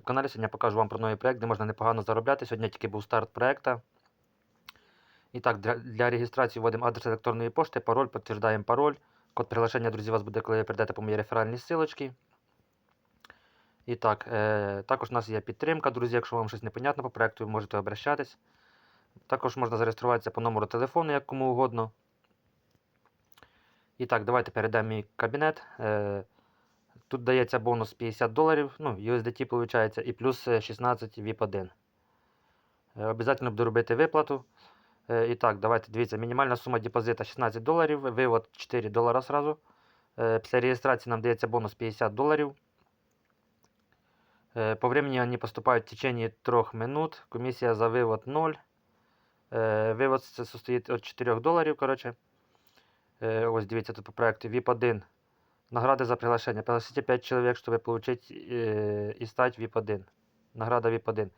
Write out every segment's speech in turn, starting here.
YouTube каналі. Сьогодні покажу вам про новий проект, де можна непогано заробляти. Сьогодні тільки був старт проекту. І так, для, для реєстрації вводимо адрес електронної пошти, пароль, підтверждаємо пароль. Код приглашення, друзі, вас буде, коли ви прийдете по моїй реферальній ссылочці. І так, е, також у нас є підтримка, друзі. Якщо вам щось непонятно по проекту, ви можете обращатись. Також можна зареєструватися по номеру телефону, як кому угодно. І так, давайте перейдемо мій кабінет. Е, Тут дається бонус 50 доларів, ну, USDT виходить, і плюс е, 16 VIP1. Е, Обязательно буду робити виплату. Е, І так, давайте дивіться, мінімальна сума депозита 16 доларів, вивод 4 долара сразу. Е, Після реєстрації нам дається бонус 50 доларів. Е, По времени вони поступають в течение 3 минут. Комісія за вивод 0. Е, Вивод це состоїть від 4 доларів. Коротше. Ось дивіться тут по проекту VIP1. Награды за приглашение. Пригласите 5 человек, чтобы получить э, и стать VIP-1. Награда VIP-1.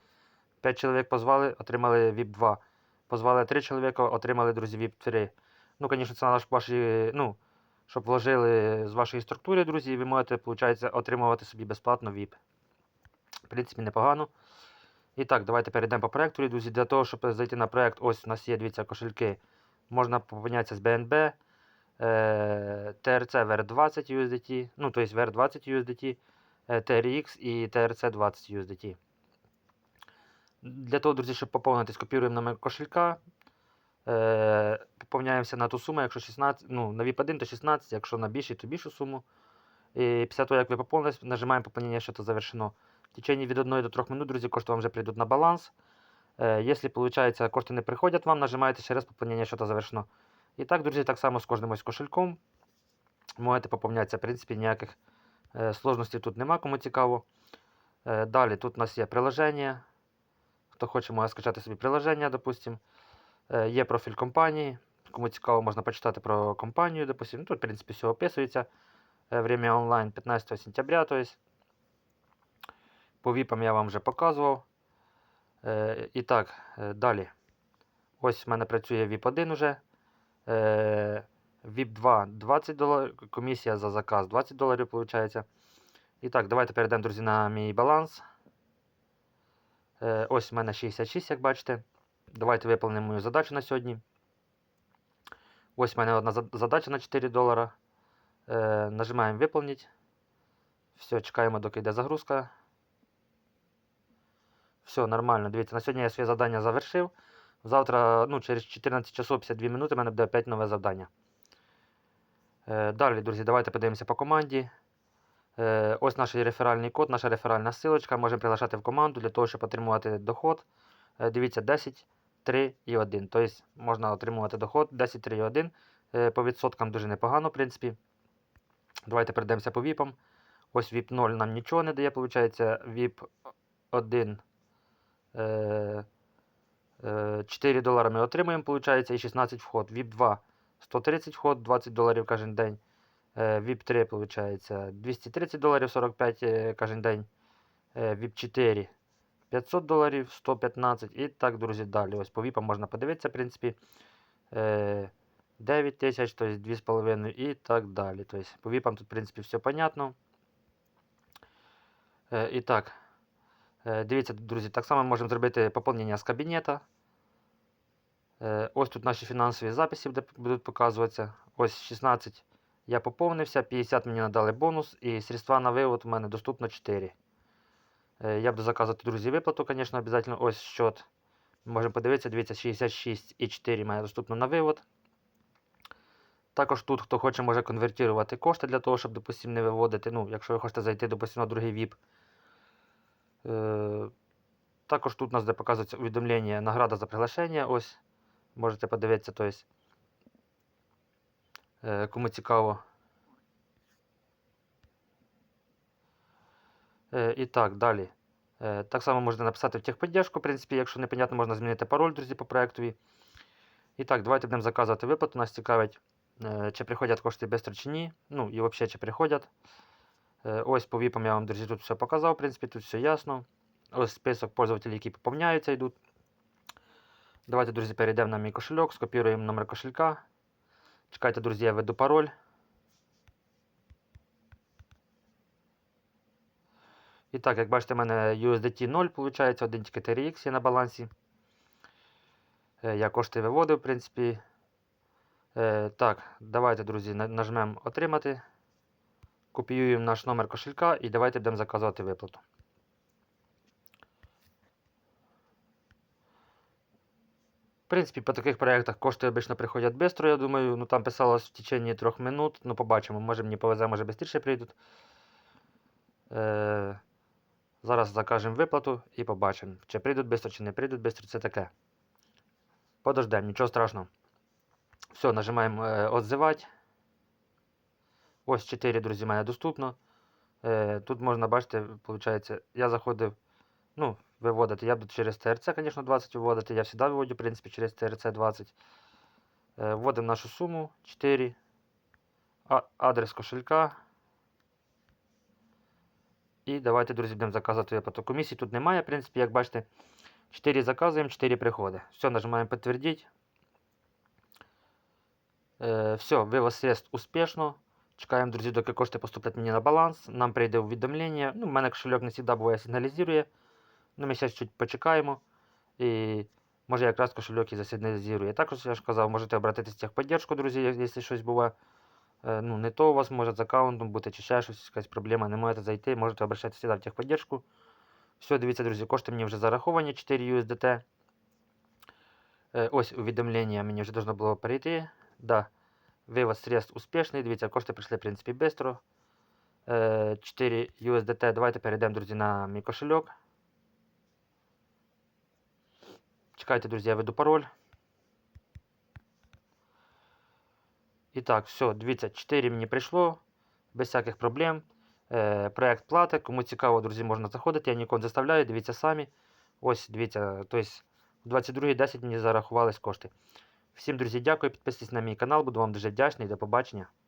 5 человек позвали, отримали VIP-2. Позвали 3 чоловіка, отримали, друзі, VIP-3. Ну, звісно, це наш ваші, ну, щоб вложили з вашої структури, друзі, і ви можете, виходить, отримувати собі безплатно VIP. В принципі, непогано. І так, давайте перейдемо по проекту, друзі. Для того, щоб зайти на проект, ось у нас є, дивіться, кошельки. Можна помінятися з BNB. TRC VR20 USDT, ну, то есть VR20 USDT, TRX і TRC20 USDT. Для того, друзі, щоб поповнити, скопіруємо номер кошелька. Е, поповняємося на ту суму, якщо 16, ну, на VIP1 то 16, якщо на більший, то більшу суму. І після того, як ви поповнились, нажимаємо поповнення, що то завершено. В течение від 1 до 3 минут, друзі, кошти вам вже прийдуть на баланс. Е, якщо, виходить, кошти не приходять вам, нажимаєте ще раз поповнення, що то завершено. І так, друзі, так само з кожним ось кошельком. Можете поповнятися, в принципі, ніяких е, сложностей тут нема, кому цікаво. Е, далі тут у нас є приложення. Хто хоче, може скачати собі приложення, допустим. Е, є профіль компанії. Кому цікаво, можна почитати про компанію, допустим. Ну, Тут, в принципі, все описується. Время онлайн 15 сентября. То есть. По віпам я вам вже показував. І так, далі. Ось в мене працює VIP1 уже. Е, VIP2 20 доларів, комісія за заказ 20 доларів виходить. І так, давайте перейдемо, друзі, на мій баланс. Е, ось в мене 66, як бачите. Давайте виповнимо мою задачу на сьогодні. Ось в мене одна задача на 4 долара. Е, нажимаємо виповнити. Все, чекаємо, доки йде загрузка. Все, нормально. Дивіться, на сьогодні я своє завдання завершив. Завтра, ну, через 14 часов 52 минути, в мене буде опять нове завдання. Е, далі, друзі, давайте подивимося по команді. Е, ось наш реферальний код, наша реферальна ссылочка. Можемо приглашати в команду для того, щоб отримувати доход. Е, дивіться, 10, 3 і 1. Тобто можна отримувати доход 10, 3 і 1. Е, по відсоткам дуже непогано, в принципі. Давайте перейдемося по VIP. Ось VIP 0 нам нічого не дає, виходить. VIP 1. Е, 4 долари ми отримуємо, виходить, і 16 вход. VIP 2 130 вход, 20 доларів кожен день. Е, VIP 3, виходить, 230 доларів 45 е, кожен день. Е, VIP 4 500 доларів, 115 і так, друзі, далі. Ось по VIP можна подивитися, в принципі. Е, 9 тисяч, тобто 2,5 і так далі. Тобто по VIP тут, в принципі, все понятно. Е, і так. Е, Дивіться, друзі, так само можемо зробити поповнення з кабінета. Е, Ось тут наші фінансові записи будуть показуватися. Ось 16 я поповнився, 50 мені надали бонус, і средства на вивод у мене доступно 4. Е, Я буду заказувати, друзі, виплату, звісно, обов'язково. Ось счет. Можемо подивитися, дивіться, 66,4 має доступно на вивод. Також тут, хто хоче, може конвертувати кошти для того, щоб, допустим, не виводити. Ну, якщо ви хочете зайти, допустим, на другий VIP. Е, також тут у нас де показується увідомлення награда за приглашення. Ось. Можете подивитися, тобто, е, кому цікаво. Е, і так, далі. Так само можете написати в техподдержку, в принципі, якщо непонятно, можна змінити пароль, друзі, по проектові. І так, давайте будемо заказувати виплату. Нас цікавить, чи приходять кошти швидко чи ні. Ну і взагалі, чи приходять. Е, ось по віпам я вам, друзі, тут все показав, в принципі, тут все ясно. Ось список пользователів, які поповняються, йдуть. Давайте, друзі, перейдемо на мій кошельок, скопіруємо номер кошелька. Чекайте, друзі, я введу пароль. І так, як бачите, в мене USDT 0, виходить, один тільки TRX є на балансі. Е, Я кошти виводив, в принципі. Е, Так, давайте, друзі, нажмемо отримати. Копіюємо наш номер кошелька і давайте будемо заказувати виплату. В принципі, по таких проєктах кошти обично приходять швидко, я думаю. Ну там писалось в течение трьох минут. Ну, побачимо, може мені повезе, може швидше прийдуть. Е, зараз закажемо виплату і побачимо, чи прийдуть швидко, чи не прийдуть швидко, це таке. Подождемо, нічого страшного. Все, нажимаємо е, «Отзивати». Ось 4, друзі, в мене доступно. Е, тут можна бачити, виходить, я заходив, ну, виводити. Я буду через ТРЦ, звісно, 20 виводити. Я завжди виводю, в принципі, через ТРЦ 20. Е, вводимо нашу суму 4. А, адрес кошелька. І давайте, друзі, будемо заказувати виплату. Комісії тут немає, в принципі, як бачите, 4 заказуємо, 4 приходи. Все, нажимаємо підтвердити. Е, все, вивод средств успішно. Чекаємо, друзі, доки кошти поступлять мені на баланс. Нам прийде увідомлення. Ну, в мене кошельок не завжди буває сигналізує. Ну, ми зараз чуть почекаємо. І може якраз кошельок і засигналізує. Також я ж казав, можете обратитися в техподдержку, друзі, якщо щось буває. е, Ну, не то у вас може з аккаунтом бути чи ще щось, якась проблема, не можете зайти, можете обращатися в техподдержку. Все, дивіться, друзі, кошти мені вже зараховані 4 USDT. Е, Ось увідомлення мені вже должно було перейти. Да. Вивод средств успішний. Дивіться, кошти прийшли, в принципі, швидко. 4 USDT. Давайте перейдемо, друзі, на мій кошельок. Чекайте, друзі, я веду пароль. І так, все, дивіться, 4 мені прийшло. Без всяких проблем. Е, проект плати. Кому цікаво, друзі, можна заходити. Я нікого не заставляю, дивіться самі. Ось, дивіться, тобто в 22.10 мені зарахувались кошти. Всім, друзі, дякую. Підписуйтесь на мій канал, буду вам дуже вдячний. До побачення.